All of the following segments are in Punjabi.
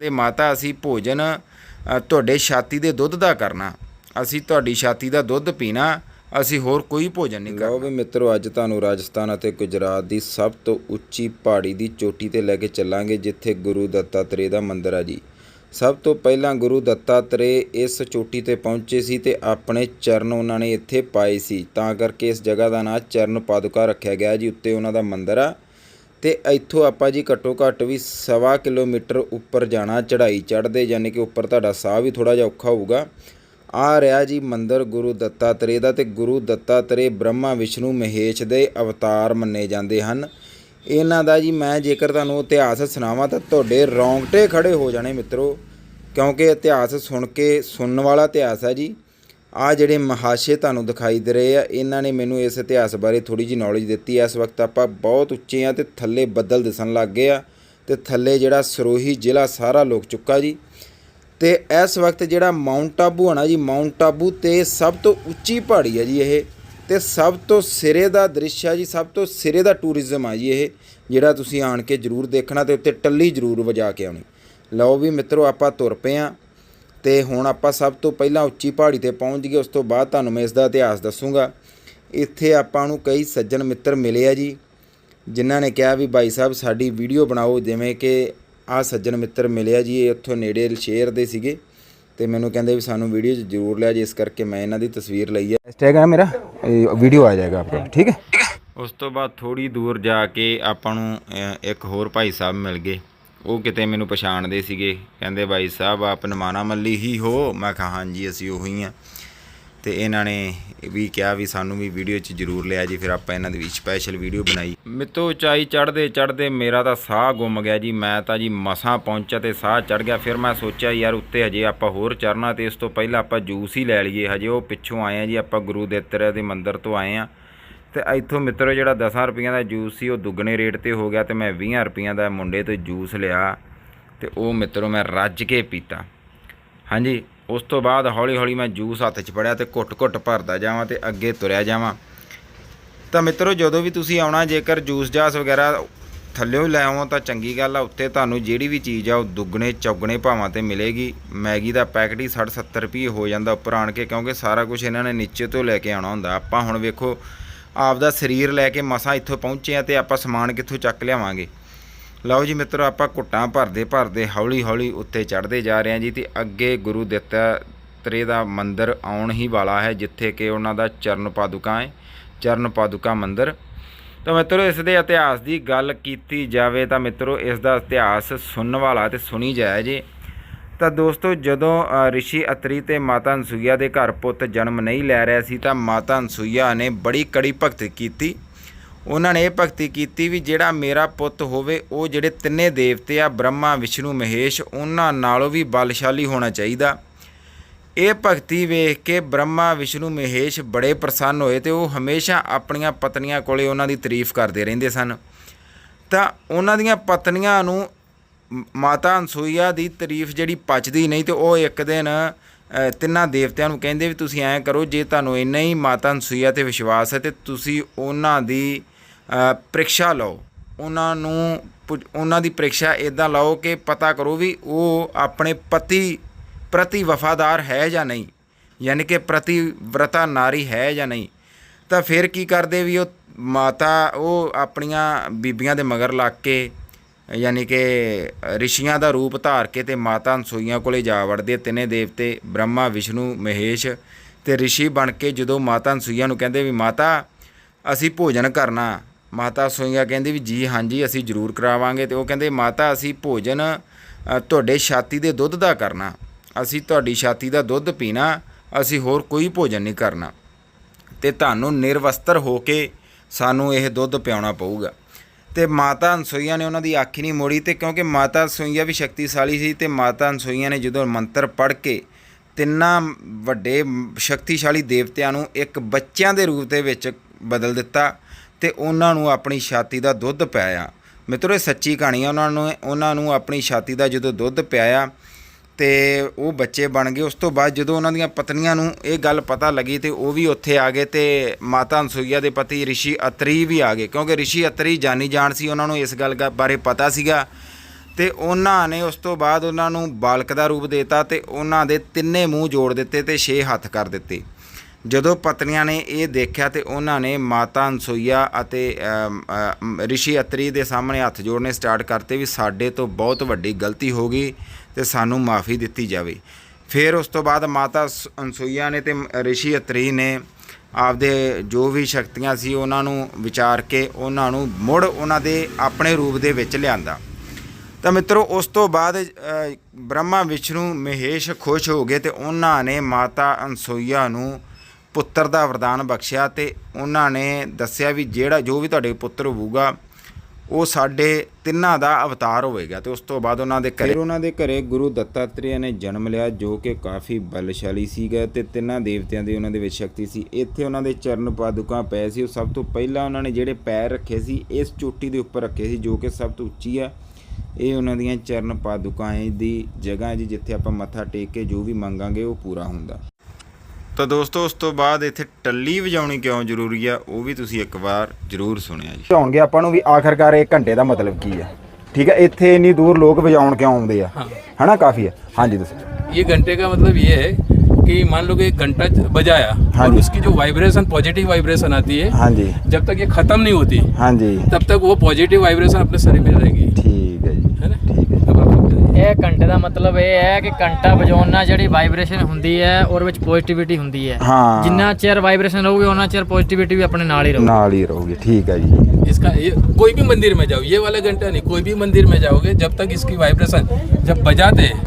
ਤੇ ਮਾਤਾ ਅਸੀਂ ਭੋਜਨ ਤੁਹਾਡੇ ਛਾਤੀ ਦੇ ਦੁੱਧ ਦਾ ਕਰਨਾ। ਅਸੀਂ ਤੁਹਾਡੀ ਛਾਤੀ ਦਾ ਦੁੱਧ ਪੀਣਾ ਅਸੀਂ ਹੋਰ ਕੋਈ ਭੋਜਨ ਨਹੀਂ ਕਰਨਾ ਲਓ ਵੀ ਮਿੱਤਰੋ ਅੱਜ ਤੁਹਾਨੂੰ ਰਾਜਸਥਾਨ ਅਤੇ ਗੁਜਰਾਤ ਦੀ ਸਭ ਤੋਂ ਉੱਚੀ ਪਹਾੜੀ ਦੀ ਚੋਟੀ ਤੇ ਲੈ ਕੇ ਚੱਲਾਂਗੇ ਜਿੱਥੇ ਗੁਰੂ ਦੱਤਾਤਰੇయ ਦਾ ਮੰਦਿਰ ਆ ਜੀ। ਸਭ ਤੋਂ ਪਹਿਲਾਂ ਗੁਰੂ ਦੱਤਾਤਰੇయ ਇਸ ਚੋਟੀ ਤੇ ਪਹੁੰਚੇ ਸੀ ਤੇ ਆਪਣੇ ਚਰਨ ਉਹਨਾਂ ਨੇ ਇੱਥੇ ਪਾਏ ਸੀ। ਤਾਂ ਕਰਕੇ ਇਸ ਜਗ੍ਹਾ ਦਾ ਨਾਂ ਚਰਨ ਪਾਦੁਕਾ ਰੱਖਿਆ ਗਿਆ ਜੀ ਉੱਤੇ ਉਹਨਾਂ ਦਾ ਮੰਦਿਰ ਆ। ਤੇ ਇੱਥੋਂ ਆਪਾਂ ਜੀ ਘੱਟੋ ਘੱਟ ਵੀ ਸਵਾ ਕਿਲੋਮੀਟਰ ਉੱਪਰ ਜਾਣਾ, ਚੜ੍ਹਾਈ ਚੜ੍ਹਦੇ, ਯਾਨੀ ਕਿ ਉੱਪਰ ਤੁਹਾਡਾ ਸਾਹ ਵੀ ਥੋੜਾ ਜਿਹਾ ਔਖਾ ਹੋਊਗਾ। ਆ ਰਿਹਾ ਜੀ ਮੰਦਰ ਗੁਰੂ ਦੱਤਾਤਰੇయ ਦਾ ਤੇ ਗੁਰੂ ਦੱਤਾਤਰੇయ ਬ੍ਰਹਮਾ ਵਿਸ਼ਨੂੰ ਮਹੇਸ਼ ਦੇ ਅਵਤਾਰ ਮੰਨੇ ਜਾਂਦੇ ਹਨ। ਇਹਨਾਂ ਦਾ ਜੀ ਮੈਂ ਜੇਕਰ ਤੁਹਾਨੂੰ ਇਤਿਹਾਸ ਸੁਣਾਵਾਂ ਤਾਂ ਤੁਹਾਡੇ ਰੌਂਗਟੇ ਖੜੇ ਹੋ ਜਾਣੇ ਮਿੱਤਰੋ, ਕਿਉਂਕਿ ਇਤਿਹਾਸ ਸੁਣ ਕੇ ਸੁਣਨ ਵਾਲਾ ਇਤਿਹਾਸ ਹੈ ਜੀ। ਆ ਜਿਹੜੇ ਮਹਾਸ਼ੇ ਤੁਹਾਨੂੰ ਦਿਖਾਈ ਦੇ ਰਹੇ ਆ, ਇਹਨਾਂ ਨੇ ਮੈਨੂੰ ਇਸ ਇਤਿਹਾਸ ਬਾਰੇ ਥੋੜੀ ਜੀ ਨੌਲੇਜ ਦਿੱਤੀ। ਐ ਇਸ ਵਕਤ ਆਪਾਂ ਬਹੁਤ ਉੱਚੇ ਆ ਤੇ ਥੱਲੇ ਬੱਦਲ ਦਿਸਣ ਲੱਗ ਗਏ ਆ ਤੇ ਥੱਲੇ ਜਿਹੜਾ ਸਰੋਹੀ ਜ਼ਿਲ੍ਹਾ ਸਾਰਾ ਲੁਕ ਚੁੱਕਾ ਜੀ। ਤੇ ਇਸ ਵਕਤ ਜਿਹੜਾ ਮਾਊਂਟ ਆਬੂ ਹੈ ਨਾ ਜੀ ਮਾਊਂਟ ਆਬੂ ਤੇ ਸਭ ਤੋਂ ਉੱਚੀ ਪਹਾੜੀ ਹੈ ਜੀ ਇਹ। ਤੇ ਸਭ ਤੋਂ ਸਿਰੇ ਦਾ ਦ੍ਰਿਸ਼ ਹੈ ਜੀ, ਸਭ ਤੋਂ ਸਿਰੇ ਦਾ ਟੂਰਿਜ਼ਮ ਆ ਜੀ ਇਹ, ਜਿਹੜਾ ਤੁਸੀਂ ਆਣ ਕੇ ਜ਼ਰੂਰ ਦੇਖਣਾ ਤੇ ਉੱਤੇ ਟੱਲੀ ਜ਼ਰੂਰ ਵਜਾ ਕੇ ਆਉਣੀ। ਲਓ ਵੀ ਮਿੱਤਰੋ, ਆਪਾਂ ਤੁਰ ਪਏ ਆ। ਤੇ ਹੁਣ ਆਪਾਂ ਸਭ ਤੋਂ ਪਹਿਲਾਂ ਉੱਚੀ ਪਹਾੜੀ ਤੇ ਪਹੁੰਚ ਗਏ ਉਸ ਤੋਂ ਬਾਅਦ ਤੁਹਾਨੂੰ ਮੈਂ ਇਸ ਦਾ ਇਤਿਹਾਸ ਦੱਸੂੰਗਾ। ਇੱਥੇ ਆਪਾਂ ਨੂੰ ਕਈ ਸੱਜਣ ਮਿੱਤਰ ਮਿਲੇ ਆ ਜੀ ਜਿਨ੍ਹਾਂ ਨੇ ਕਿਹਾ ਵੀ ਭਾਈ ਸਾਹਿਬ ਸਾਡੀ ਵੀਡੀਓ ਬਣਾਓ ਜਿਵੇਂ ਕਿ ਆ ਸੱਜਣ ਮਿੱਤਰ ਮਿਲਿਆ ਜੀ ਇਹ ਉੱਥੋਂ ਨੇੜੇ ਸ਼ੇਅਰ ਦੇ ਸੀਗੇ ਤੇ ਮੈਨੂੰ ਕਹਿੰਦੇ ਵੀ ਸਾਨੂੰ ਵੀਡੀਓ 'ਚ ਜ਼ਰੂਰ ਲਿਆ ਜੀ ਇਸ ਕਰਕੇ ਮੈਂ ਇਹਨਾਂ ਦੀ ਤਸਵੀਰ ਲਈ ਹੈ ਹੈਸ਼ਟੈਗ ਹੈ ਮੇਰਾ ਵੀਡੀਓ ਆ ਜਾਏਗਾ ਆਪਕੋ ਠੀਕ ਹੈ? ਉਸ ਤੋਂ ਬਾਅਦ ਥੋੜੀ ਦੂਰ ਜਾ ਕੇ ਆਪਾਂ ਨੂੰ ਇੱਕ ਹੋਰ ਭਾਈ ਸਾਹਿਬ ਮਿਲ ਗਏ। ਉਹ ਕਿਤੇ ਮੈਨੂੰ ਪਛਾਣਦੇ ਸੀਗੇ। ਕਹਿੰਦੇ ਬਾਈ ਸਾਹਿਬ, ਆਪ ਨਮਾਨਾ ਮੱਲੀ ਹੀ ਹੋ। ਮੈਂ ਕਿਹਾ, ਹਾਂਜੀ, ਅਸੀਂ ਉਹੀ ਆ ਤੇ ਇਹਨਾਂ ਨੇ ਵੀ ਕਿਹਾ ਵੀ ਸਾਨੂੰ ਵੀ ਵੀਡੀਓ 'ਚ ਜ਼ਰੂਰ ਲਿਆ ਜੀ, ਫਿਰ ਆਪਾਂ ਇਹਨਾਂ ਦੀ ਵੀ ਸਪੈਸ਼ਲ ਵੀਡੀਓ ਬਣਾਈ। ਮਿੱਤੋ, ਉਚਾਈ ਚੜਦੇ ਚੜਦੇ ਮੇਰਾ ਤਾਂ ਸਾਹ ਗੁੰਮ ਗਿਆ ਜੀ। ਮੈਂ ਤਾਂ ਜੀ ਮਸਾਂ ਪਹੁੰਚਿਆ ਤੇ ਸਾਹ ਚੜ ਗਿਆ। ਫਿਰ ਮੈਂ ਸੋਚਿਆ, ਯਾਰ, ਉੱਤੇ ਹਜੇ ਆਪਾਂ ਹੋਰ ਚੜਨਾ ਤੇ ਇਸ ਤੋਂ ਪਹਿਲਾਂ ਆਪਾਂ ਜੂਸ ਹੀ ਲੈ ਲਈਏ। ਹਜੇ ਉਹ ਪਿੱਛੋਂ ਆਏ ਆ ਜੀ, ਆਪਾਂ ਗੁਰੂ ਦੇਤਰੇ ਦੇ ਮੰਦਿਰ ਤੋਂ ਆਏ ਆ। ਤੇ ਇੱਥੋਂ ਮਿੱਤਰੋ ਜਿਹੜਾ 10 ਰੁਪਈਆਂ ਦਾ ਜੂਸ ਸੀ, ਉਹ ਦੁੱਗਣੇ ਰੇਟ ਤੇ ਹੋ ਗਿਆ ਤੇ ਮੈਂ 20 ਰੁਪਈਆਂ ਦਾ ਮੁੰਡੇ ਤੋਂ ਜੂਸ ਲਿਆ ਤੇ ਉਹ ਮਿੱਤਰੋ ਮੈਂ ਰੱਜ ਕੇ ਪੀਤਾ। ਹਾਂਜੀ, ਉਸ ਤੋਂ ਬਾਅਦ ਹੌਲੀ ਹੌਲੀ ਮੈਂ ਜੂਸ ਹੱਥ 'ਚ ਫੜਿਆ ਤੇ ਘੁੱਟ-ਘੁੱਟ ਭਰਦਾ ਜਾਵਾਂ ਤੇ ਅੱਗੇ ਤੁਰਿਆ ਜਾਵਾਂ। ਤਾਂ ਮਿੱਤਰੋ ਜਦੋਂ ਵੀ ਤੁਸੀਂ ਆਉਣਾ, ਜੇਕਰ ਜੂਸ ਜਾਸ ਵਗੈਰਾ ਥੱਲਿਓਂ ਲੈ ਆਵੋ ਤਾਂ ਚੰਗੀ ਗੱਲ ਆ ਉੱਤੇ ਤੁਹਾਨੂੰ ਜਿਹੜੀ ਵੀ ਚੀਜ਼ ਆ, ਉਹ ਦੁੱਗਣੇ ਚੌਗਣੇ ਭਾਵਾਂ ਤੇ ਮਿਲੇਗੀ। ਮੈਗੀ ਦਾ ਪੈਕਟ ਹੀ 60 70 ਰੁਪਏ ਹੋ ਜਾਂਦਾ ਉੱਪਰ ਆਣ ਕੇ, ਕਿਉਂਕਿ ਸਾਰਾ ਕੁਝ ਇਹਨਾਂ ਨੇ ਨੀਚੇ ਤੋਂ ਲੈ ਕੇ ਆਉਣਾ ਹੁੰਦਾ। ਆਪਾਂ ਹੁਣ ਵੇਖੋ ਆਪਦਾ ਸਰੀਰ ਲੈ ਕੇ ਮਸਾਂ ਇੱਥੋਂ ਪਹੁੰਚੇ ਆ ਤੇ ਆਪਾਂ ਸਮਾਨ ਕਿੱਥੋਂ ਚੱਕ ਲਿਆਵਾਂਗੇ। ਲਓ ਜੀ ਮਿੱਤਰੋ, ਆਪਾਂ ਘੁੱਟਾਂ ਭਰਦੇ ਭਰਦੇ ਹੌਲੀ ਹੌਲੀ ਉੱਤੇ ਚੜ੍ਹਦੇ ਜਾ ਰਹੇ ਹਾਂ ਜੀ ਤੇ ਅੱਗੇ ਗੁਰੂ ਦਿੱਤਾ ਤਰੇ ਦਾ ਮੰਦਿਰ ਆਉਣ ਹੀ ਵਾਲਾ ਹੈ, ਜਿੱਥੇ ਕਿ ਉਹਨਾਂ ਦਾ ਚਰਨ ਪਾਦੁਕਾ ਹੈ, ਚਰਨ ਪਾਦੁਕਾ ਮੰਦਿਰ। ਤਾਂ ਮਿੱਤਰੋ, ਇਸ ਦੇ ਇਤਿਹਾਸ ਦੀ ਗੱਲ ਕੀਤੀ ਜਾਵੇ ਤਾਂ ਮਿੱਤਰੋ, ਇਸ ਦਾ ਇਤਿਹਾਸ ਸੁਣਨ ਵਾਲਾ ਤੇ ਸੁਣੀ ਜਾਇਆ ਜੀ। ਤਾਂ ਦੋਸਤੋ, ਜਦੋਂ ਰਿਸ਼ੀ ਅਤਰੀ ਤੇ ਮਾਤਾ ਅਨਸੂਇਆ ਦੇ ਘਰ ਪੁੱਤ ਜਨਮ ਨਹੀਂ ਲੈ ਰਿਹਾ ਸੀ, ਤਾਂ ਮਾਤਾ ਅਨਸੂਇਆ ਨੇ ਬੜੀ ਕੜੀ ਭਗਤੀ ਕੀਤੀ। ਉਹਨਾਂ ਨੇ ਇਹ ਭਗਤੀ ਕੀਤੀ ਵੀ ਜਿਹੜਾ ਮੇਰਾ ਪੁੱਤ ਹੋਵੇ, ਉਹ ਜਿਹੜੇ ਤਿੰਨੇ ਦੇਵਤੇ ਆ, ਬ੍ਰਹਮਾ, ਵਿਸ਼ਨੂੰ, ਮਹੇਸ਼, ਉਹਨਾਂ ਨਾਲੋਂ ਵੀ ਬਲਸ਼ਾਲੀ ਹੋਣਾ ਚਾਹੀਦਾ। ਇਹ ਭਗਤੀ ਵੇਖ ਕੇ ਬ੍ਰਹਮਾ, ਵਿਸ਼ਨੂੰ, ਮਹੇਸ਼ ਬੜੇ ਪ੍ਰਸੰਨ ਹੋਏ ਤੇ ਉਹ ਹਮੇਸ਼ਾ ਆਪਣੀਆਂ ਪਤਨੀਆਂ ਕੋਲੇ ਉਹਨਾਂ ਦੀ ਤਾਰੀਫ ਕਰਦੇ ਰਹਿੰਦੇ ਸਨ। ਤਾਂ ਉਹਨਾਂ ਦੀਆਂ ਪਤਨੀਆਂ ਨੂੰ ਮਾਤਾ ਅਨਸੂਇਆ ਦੀ ਤਾਰੀਫ ਜਿਹੜੀ ਪਚਦੀ ਨਹੀਂ ਤੇ ਉਹ ਇੱਕ ਦਿਨ ਤਿੰਨਾਂ ਦੇਵਤਿਆਂ ਨੂੰ ਕਹਿੰਦੇ ਵੀ ਤੁਸੀਂ ਐਂ ਕਰੋ ਜੇ ਤੁਹਾਨੂੰ ਇੰਨਾ ਹੀ ਮਾਤਾ ਅਨਸੂਇਆ ਤੇ ਵਿਸ਼ਵਾਸ ਹੈ ਤੇ ਤੁਸੀਂ ਉਹਨਾਂ ਦੀ ਅ, ਪ੍ਰੀਖਿਆ ਲਓ। ਉਹਨਾਂ ਨੂੰ ਪੁ- ਉਹਨਾਂ ਦੀ ਪ੍ਰੀਖਿਆ ਇਦਾਂ ਲਓ ਕਿ ਪਤਾ ਕਰੋ ਵੀ ਉਹ ਆਪਣੇ ਪਤੀ ਪ੍ਰਤੀ ਵਫਾਦਾਰ ਹੈ ਜਾਂ ਨਹੀਂ। ਯਾਨੀ ਕਿ ਪ੍ਰਤੀ ਵਰਤਾ ਨਾਰੀ ਹੈ ਜਾਂ ਨਹੀਂ। ਤਾਂ ਫਿਰ ਕੀ ਕਰਦੇ ਵੀ ਉਹ ਮਾਤਾ ਉਹ ਆਪਣੀਆਂ ਬੀਬੀਆਂ ਦੇ ਮਗਰ ਲੱਗ ਕੇ ਯਾਨੀ ਕਿ ਰਿਸ਼ੀਆਂ ਦਾ ਰੂਪ ਧਾਰ ਕੇ ਤੇ ਮਾਤਾ ਅਨਸੂਈਆਂ ਕੋਲੇ ਜਾ ਵੜਦੇ ਤਿੰਨੇ ਦੇਵਤੇ, ਬ੍ਰਹਮਾ, ਵਿਸ਼ਨੂੰ, ਮਹੇਸ਼ ਤੇ ਰਿਸ਼ੀ ਬਣ ਕੇ ਜਦੋਂ ਮਾਤਾ ਅਨਸੂਈਆਂ ਨੂੰ ਕਹਿੰਦੇ ਵੀ, ਮਾਤਾ, ਅਸੀਂ ਭੋਜਨ ਕਰਨਾ। ਮਾਤਾ ਅਨਸੂਈਆਂ ਕਹਿੰਦੀ ਵੀ, ਜੀ ਹਾਂਜੀ ਅਸੀਂ ਜ਼ਰੂਰ ਕਰਾਵਾਂਗੇ। ਤੇ ਉਹ ਕਹਿੰਦੇ, ਮਾਤਾ, ਅਸੀਂ ਭੋਜਨ ਤੁਹਾਡੇ ਛਾਤੀ ਦੇ ਦੁੱਧ ਦਾ ਕਰਨਾ। ਅਸੀਂ ਤੁਹਾਡੀ ਛਾਤੀ ਦਾ ਦੁੱਧ ਪੀਣਾ, ਅਸੀਂ ਹੋਰ ਕੋਈ ਭੋਜਨ ਨਹੀਂ ਕਰਨਾ। ਤੇ ਤੁਹਾਨੂੰ ਨਿਰਵਸਤਰ ਹੋ ਕੇ ਸਾਨੂੰ ਇਹ ਦੁੱਧ ਪਿਆਉਣਾ ਪਊਗਾ। ਤੇ ਮਾਤਾ ਅਨਸੋਈਆ ਨੇ ਉਹਨਾਂ ਦੀ ਅੱਖ ਹੀ ਨਹੀਂ ਮੋੜੀ ਤੇ ਕਿਉਂਕਿ ਮਾਤਾ ਅਨਸੋਈਆ ਵੀ ਸ਼ਕਤੀਸ਼ਾਲੀ ਸੀ ਤੇ ਮਾਤਾ ਅਨਸੋਈਆ ਨੇ ਜਦੋਂ ਮੰਤਰ ਪੜ੍ਹ ਕੇ ਤਿੰਨਾਂ ਵੱਡੇ ਸ਼ਕਤੀਸ਼ਾਲੀ ਦੇਵਤਿਆਂ ਨੂੰ ਇੱਕ ਬੱਚਿਆਂ ਦੇ ਰੂਪ ਦੇ ਵਿੱਚ ਬਦਲ ਦਿੱਤਾ ਤੇ ਉਹਨਾਂ ਨੂੰ ਆਪਣੀ ਛਾਤੀ ਦਾ ਦੁੱਧ ਪਿਆਇਆ। ਮਿੱਤਰੋ, ਇਹ ਸੱਚੀ ਕਹਾਣੀ ਆ। ਉਹਨਾਂ ਨੂੰ ਉਹਨਾਂ ਨੂੰ ਆਪਣੀ ਛਾਤੀ ਦਾ ਜਦੋਂ ਦੁੱਧ ਪਿਆਇਆ ਤੇ ਉਹ ਬੱਚੇ ਬਣ ਗਏ। ਉਸ ਤੋਂ ਬਾਅਦ ਜਦੋਂ ਉਹਨਾਂ ਦੀਆਂ ਪਤਨੀਆਂ ਨੂੰ ਇਹ ਗੱਲ ਪਤਾ ਲੱਗੀ ਤੇ ਉਹ ਵੀ ਉੱਥੇ ਆ ਗਏ ਤੇ ਮਾਤਾ ਅਨਸੁਈਆ ਦੇ ਪਤੀ ਰਿਸ਼ੀ ਅਤਰੀ ਵੀ ਆ ਗਏ। ਕਿਉਂਕਿ ਰਿਸ਼ੀ ਅਤਰੀ ਜਾਨੀ ਜਾਣ ਸੀ, ਉਹਨਾਂ ਨੂੰ ਇਸ ਗੱਲ ਗਾ- ਬਾਰੇ ਪਤਾ ਸੀਗਾ। ਤੇ ਉਹਨਾਂ ਨੇ ਉਸ ਤੋਂ ਬਾਅਦ ਉਹਨਾਂ ਨੂੰ ਬਾਲਕ ਦਾ ਰੂਪ ਦਿੱਤਾ ਤੇ ਉਹਨਾਂ ਦੇ ਤਿੰਨੇ ਮੂੰਹ ਜੋੜ ਦਿੱਤੇ ਤੇ ਛੇ ਹੱਥ ਕਰ ਦਿੱਤੇ। ਜਦੋਂ ਪਤਨੀਆਂ ਨੇ ਇਹ ਦੇਖਿਆ ਤੇ ਉਹਨਾਂ ਨੇ ਮਾਤਾ ਅਨਸੁਈਆ ਅਤੇ ਰਿਸ਼ੀ ਅਤਰੀ ਦੇ ਸਾਹਮਣੇ ਹੱਥ ਜੋੜਨੇ ਸਟਾਰਟ ਕਰਤੇ ਵੀ ਸਾਡੇ ਤੋਂ ਬਹੁਤ ਵੱਡੀ ਗਲਤੀ ਹੋ ਗਈ। ਤੇ ਸਾਨੂੰ ਮਾਫੀ ਦਿੱਤੀ ਜਾਵੇ। ਫਿਰ ਉਸ ਤੋਂ ਬਾਅਦ ਮਾਤਾ ਸ- ਨੇ ਤੇ ਰਿਸ਼ੀ ਅਤਰੀ ਨੇ ਆਪਦੇ ਜੋ ਵੀ ਸ਼ਕਤੀਆਂ ਸੀ ਉਹਨਾਂ ਨੂੰ ਵਿਚਾਰ ਕੇ ਉਹਨਾਂ ਨੂੰ ਮੁੜ ਉਹਨਾਂ ਦੇ ਆਪਣੇ ਰੂਪ ਦੇ ਵਿੱਚ ਲਿਆਂਦਾ। ਤਾਂ ਮਿੱਤਰੋ, ਉਸ ਤੋਂ ਬਾਅਦ ਬ੍ਰਹਮਾ ਵਿਸ਼ਨੂੰ ਮਹੇਸ਼ ਖੁਸ਼ ਹੋ ਗਏ ਤੇ ਉਹਨਾਂ ਨੇ ਮਾਤਾ ਅਨਸੂਈਆ ਨੂੰ ਪੁੱਤਰ ਦਾ ਵਰਦਾਨ ਬਖਸ਼ਿਆ ਤੇ ਉਹਨਾਂ ਨੇ ਦੱਸਿਆ ਵੀ ਜਿਹੜਾ ਜੋ ਵੀ ਤੁਹਾਡੇ ਪੁੱਤਰ ਹੋਊਗਾ ਉਹ ਸਾਡੇ ਤਿੰਨਾਂ ਦਾ ਅਵਤਾਰ ਹੋਵੇਗਾ ਤੇ ਉਸ ਤੋਂ ਬਾਅਦ ਉਹਨਾਂ ਦੇ ਘਰੇ ਉਹਨਾਂ ਦੇ ਘਰੇ ਗੁਰੂ ਦੱਤਾਤਰੇ ਨੇ ਜਨਮ ਲਿਆ, ਜੋ ਕਿ ਕਾਫੀ ਬਲਸ਼ਾਲੀ ਸੀਗਾ ਤੇ ਤਿੰਨਾਂ ਦੇਵਤਿਆਂ ਦੀ ਉਹਨਾਂ ਦੇ ਵਿੱਚ ਸ਼ਕਤੀ ਸੀ। ਇੱਥੇ ਉਹਨਾਂ ਦੇ ਚਰਨ ਪਾਦੁਕਾਂ ਪਏ ਸੀ। ਉਹ ਸਭ ਤੋਂ ਪਹਿਲਾਂ ਉਹਨਾਂ ਨੇ ਜਿਹੜੇ ਪੈਰ ਰੱਖੇ ਸੀ, ਇਸ ਚੋਟੀ ਦੇ ਉੱਪਰ ਰੱਖੇ ਸੀ, ਜੋ ਕਿ ਸਭ ਤੋਂ ਉੱਚੀ ਆ। ਇਹ ਉਹਨਾਂ ਦੀਆਂ ਚਰਨ ਪਾਦੁਕਾਂ ਦੀ ਜਗ੍ਹਾ ਹੈ ਜੀ, ਜਿੱਥੇ ਆਪਾਂ ਮੱਥਾ ਟੇਕ ਕੇ ਜੋ ਵੀ ਮੰਗਾਂਗੇ ਉਹ ਪੂਰਾ ਹੁੰਦਾ। ਤਾਂ ਦੋਸਤੋ ਉਸ ਤੋਂ ਬਾਅਦ ਇੱਥੇ ਟੱਲੀ ਵਜਾਉਣੀ ਕਿਉਂ ਜ਼ਰੂਰੀ ਆ ਉਹ ਵੀ ਤੁਸੀਂ ਇੱਕ ਵਾਰ ਜ਼ਰੂਰ ਸੁਣਿਆ ਜੀ ਹੋਣਗੇ ਆਪਾਂ ਨੂੰ ਵੀ ਆਖਰਕਾਰ ਇੱਕ ਘੰਟੇ ਦਾ ਮਤਲਬ ਕੀ ਹੈ ਠੀਕ ਹੈ ਇੱਥੇ ਇੰਨੀ ਦੂਰ ਲੋਕ ਵਜਾਉਣ ਕਿਉਂ ਆਉਂਦੇ ਆ ਹਨਾ ਕਾਫੀ ਹੈ ਹਾਂਜੀ ਦੱਸੋ ये घंटे का मतलब ये है कि मान लो कि एक घंटा बजाया हाँ और जी। उसकी जो वाइब्रेशन पॉजिटिव वाइब्रेशन आती है ਹਾਂਜੀ जब तक ये खत्म नहीं होती ਹਾਂਜੀ तब तक वो पॉजिटिव वाइब्रेशन अपने शरीर में रहेगी ਠੀਕ ਹੈ ਜੀ है ना ਠੀਕ ਹੈ अब आप समझे? ਇਹ ਘੰਟੇ ਦਾ ਮਤਲਬ ਇਹ ਹੈ ਕਿ ਘੰਟਾ ਵਜਾਉਣ ਨਾਲ ਜਿਹੜੀ ਵਾਈਬ੍ਰੇਸ਼ਨ ਹੁੰਦੀ ਹੈ ਉਹਦੇ ਵਿੱਚ ਪੋਜ਼ਿਟਿਵਿਟੀ ਹੁੰਦੀ ਹੈ ਹਾਂ ਜਿੰਨਾ ਚਿਰ ਵਾਈਬ੍ਰੇਸ਼ਨ ਰਹੂਗੀ ਉਹਨਾਂ ਚਿਰ ਪੋਜ਼ਿਟਿਵਿਟੀ ਵੀ ਆਪਣੇ ਨਾਲ ਹੀ ਰਹੂਗੀ ਨਾਲ ਹੀ ਰਹੋਗੇ ਠੀਕ ਹੈ ਜੀ इसका ये कोई भी मंदिर में जाओ ये वाला घंटा नहीं कोई भी मंदिर में जाओगे जब तक इसकी वाइब्रेशन जब बजाते हैं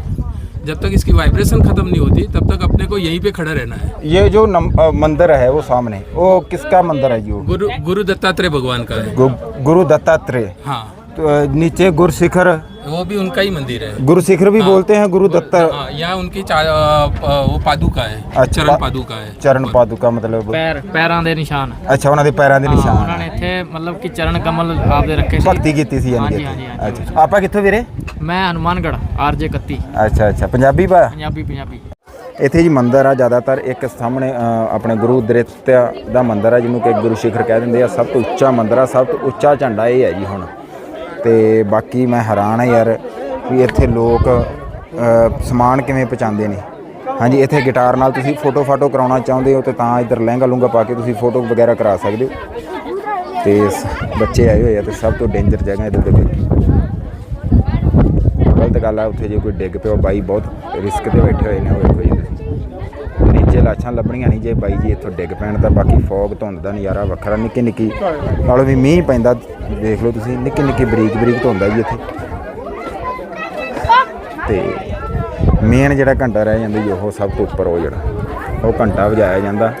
जब तक इसकी वाइब्रेशन खत्म नहीं होती तब तक अपने को यहीं पे खड़ा रहना है ये जो नम- अ, मंदिर है वो सामने वो किसका मंदिर है जी वो गुरु गुरु दत्तात्रेय भगवान का है गु- गुरु दत्तात्रेय हाँ तो, अ, नीचे गुरशिखर वो भी उनका ही मंदिर है गुरशिखर भी बोलते हैं गुरु दत्ता हाँ यहाँ उनकी चा- अ, प- वो पादुका है अच्छा, चरण पा- पादुका है ਚਰਨ ਪਾਦੁਕਾ ਮਤਲਬ ਪੈਰ ਪੈਰਾਂ ਦੇ ਨਿਸ਼ਾਨ ਅੱਛਾ ਉਹਨਾਂ ਦੇ ਪੈਰਾਂ ਦੇ ਹਾਂ, ਉਹਨਾਂ ਨਿਸ਼ਾਨ ਨੇ ਇੱਥੇ ਮਤਲਬ ਕਿ ਚਰਨ ਕਮਲ ਆਪਦੇ ਰੱਖੇ ਸੀ ਭਗਤੀ ਕੀਤੀ ਸੀ ਯਾਨੀ ਹਾਂਜੀ, ਕਿ ਹਾਂਜੀ, ਇੱਥੇ। ਹਾਂਜੀ। ਅੱਛਾ ਆਪਾਂ ਕਿੱਥੋਂ ਵੀਰੇ ਮੈਂ ਹਨੂਮਾਨਗੜ ਆਰਜੇ 31 ਅੱਛਾ ਅੱਛਾ ਪੰਜਾਬੀ ਬਾ ਪੰਜਾਬੀ ਪੰਜਾਬੀ ਇੱਥੇ ਜੀ ਮੰਦਿਰ ਆ ਜ਼ਿਆਦਾਤਰ ਇੱਕ ਸਾਹਮਣੇ ਅ, ਆਪਣੇ ਗੁਰੂ ਦ੍ਰਿਤਿਆ ਦਾ ਮੰਦਿਰ ਆ ਜਿਹਨੂੰ ਕਿ ਗੁਰੂ ਸ਼ਿਖਰ ਕਹਿ ਦਿੰਦੇ ਆ ਸਭ ਤੋਂ ਉੱਚਾ ਮੰਦਿਰ ਆ ਸਭ ਤੋਂ ਉੱਚਾ ਝੰਡਾ ਇਹ ਹੈ ਜੀ ਹੁਣ ਤੇ ਬਾਕੀ ਮੈਂ ਹੈਰਾਨ ਆ ਯਾਰ ਵੀ ਇੱਥੇ ਲੋਕ ਸਮਾਨ ਕਿਵੇਂ ਪਹੁੰਚਾਉਂਦੇ ਨੇ। ਹਾਂਜੀ, ਇੱਥੇ ਗਿਟਾਰ ਨਾਲ ਤੁਸੀਂ ਫੋਟੋ ਫਾਟੋ ਕਰਾਉਣਾ ਚਾਹੁੰਦੇ ਹੋ ਤੇ ਤਾਂ ਇੱਧਰ ਲਹਿੰਗਾ ਲੂੰਗਾ ਪਾ ਕੇ ਤੁਸੀਂ ਫੋਟੋ ਵਗੈਰਾ ਕਰਾ ਸਕਦੇ ਹੋ। ਤੇ ਸ- ਬੱਚੇ ਆਏ ਹੋਏ ਆ ਤੇ ਸਭ ਤੋਂ ਡੇਂਜਰ ਜਗ੍ਹਾ ਇੱਧਰ ਦੇਖੋ ਗਲਤ ਗੱਲ ਆ, ਉੱਥੇ ਜੇ ਕੋਈ ਡਿੱਗ ਪਿਆ ਉਹ ਬਾਈ ਬਹੁਤ ਰਿਸਕ ਤੇ ਬੈਠੇ ਹੋਏ ਨੇ, ਉਹ ਵੇਖੋ ਜੀ ਲਾਸ਼ਾਂ ਲੱਭਣੀਆਂ ਨਹੀਂ, ਜੇ ਬਾਈ ਜੀ ਇੱਥੋਂ ਡਿੱਗ ਪੈਣ ਤਾਂ ਬਾਕੀ ਫੌਗ, ਧੁੰਦ ਦਾ ਨਜ਼ਾਰਾ ਵੱਖਰਾ, ਨਿੱਕੀ ਨਿੱਕੀ ਨਾਲੋਂ ਵੀ ਮੀਂਹ ਪੈਂਦਾ, ਦੇਖ ਲਓ ਤੁਸੀਂ, ਨਿੱਕੀ ਨਿੱਕੀ ਬਰੀਕ ਬਰੀਕ ਧੁੰਦ ਆ ਜੀ ਇੱਥੇ। ਤੇ ਮੇਨ ਜਿਹੜਾ ਘੰਟਾ ਰਹਿ ਜਾਂਦਾ ਜੀ, ਉਹ ਸਭ ਤੋਂ ਉੱਪਰ ਉਹ ਜਿਹੜਾ, ਉਹ ਘੰਟਾ ਵਜਾਇਆ ਜਾਂਦਾ।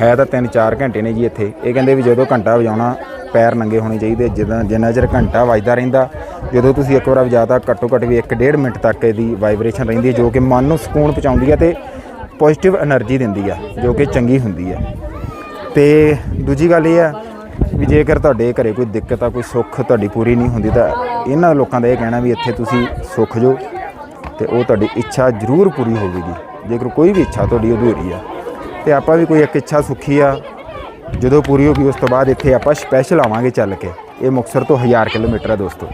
ਹੈ ਤਾਂ 3-4 ਘੰਟੇ ਨੇ ਜੀ ਇੱਥੇ। ਇਹ ਕਹਿੰਦੇ ਵੀ ਜਦੋਂ ਘੰਟਾ ਵਜਾਉਣਾ, ਪੈਰ ਨੰਗੇ ਹੋਣੇ ਚਾਹੀਦੇ, ਜਿੱਦਾਂ ਜਿੰਨਾ ਚਿਰ ਘੰਟਾ ਵੱਜਦਾ ਰਹਿੰਦਾ, ਜਦੋਂ ਤੁਸੀਂ ਇੱਕ ਵਾਰ ਵਜਾਤਾ, ਘੱਟੋ ਘੱਟ ਵੀ 1.5 ਮਿੰਟ ਤੱਕ ਇਹਦੀ ਵਾਈਬ੍ਰੇਸ਼ਨ ਰਹਿੰਦੀ ਹੈ, ਜੋ ਕਿ ਮਨ ਨੂੰ ਸਕੂਨ ਪਹੁੰਚਾਉਂਦੀ ਹੈ ਤੇ ਪੋਜ਼ਿਟਿਵ એનર્ਜੀ ਦਿੰਦੀ ਆ, ਜੋ ਕਿ ਚੰਗੀ ਹੁੰਦੀ ਆ। ਤੇ ਦੂਜੀ ਗੱਲ ਇਹ ਆ ਵੀ ਜੇਕਰ ਤੁਹਾਡੇ ਘਰੇ ਕੋਈ ਦਿੱਕਤ ਆ, ਕੋਈ ਸੁੱਖ ਤੁਹਾਡੀ ਪੂਰੀ ਨਹੀਂ ਹੁੰਦੀ, ਤਾਂ ਇਹਨਾਂ ਲੋਕਾਂ ਦਾ ਇਹ ਕਹਿਣਾ ਵੀ ਇੱਥੇ ਤੁਸੀਂ ਸੁੱਖ ਜੋ, ਤੇ ਉਹ ਤੁਹਾਡੀ ਇੱਛਾ ਜ਼ਰੂਰ ਪੂਰੀ ਹੋਵੇਗੀ। ਜੇਕਰ ਕੋਈ ਵੀ ਇੱਛਾ ਤੁਹਾਡੀ ਅਧੂਰੀ ਆ, ਤੇ ਆਪਾਂ ਵੀ ਕੋਈ ਇੱਕ ਇੱਛਾ ਸੁੱਖੀ ਆ, ਜਦੋਂ ਪੂਰੀ ਹੋ ਗਈ ਉਸ ਤੋਂ ਬਾਅਦ ਇੱਥੇ ਆਪਾਂ ਸਪੈਸ਼ਲ ਆਵਾਂਗੇ ਚੱਲ ਕੇ। ਇਹ ਮੁਕਸਰ ਤੋਂ 1000 ਕਿਲੋਮੀਟਰ ਆ ਦੋਸਤੋ।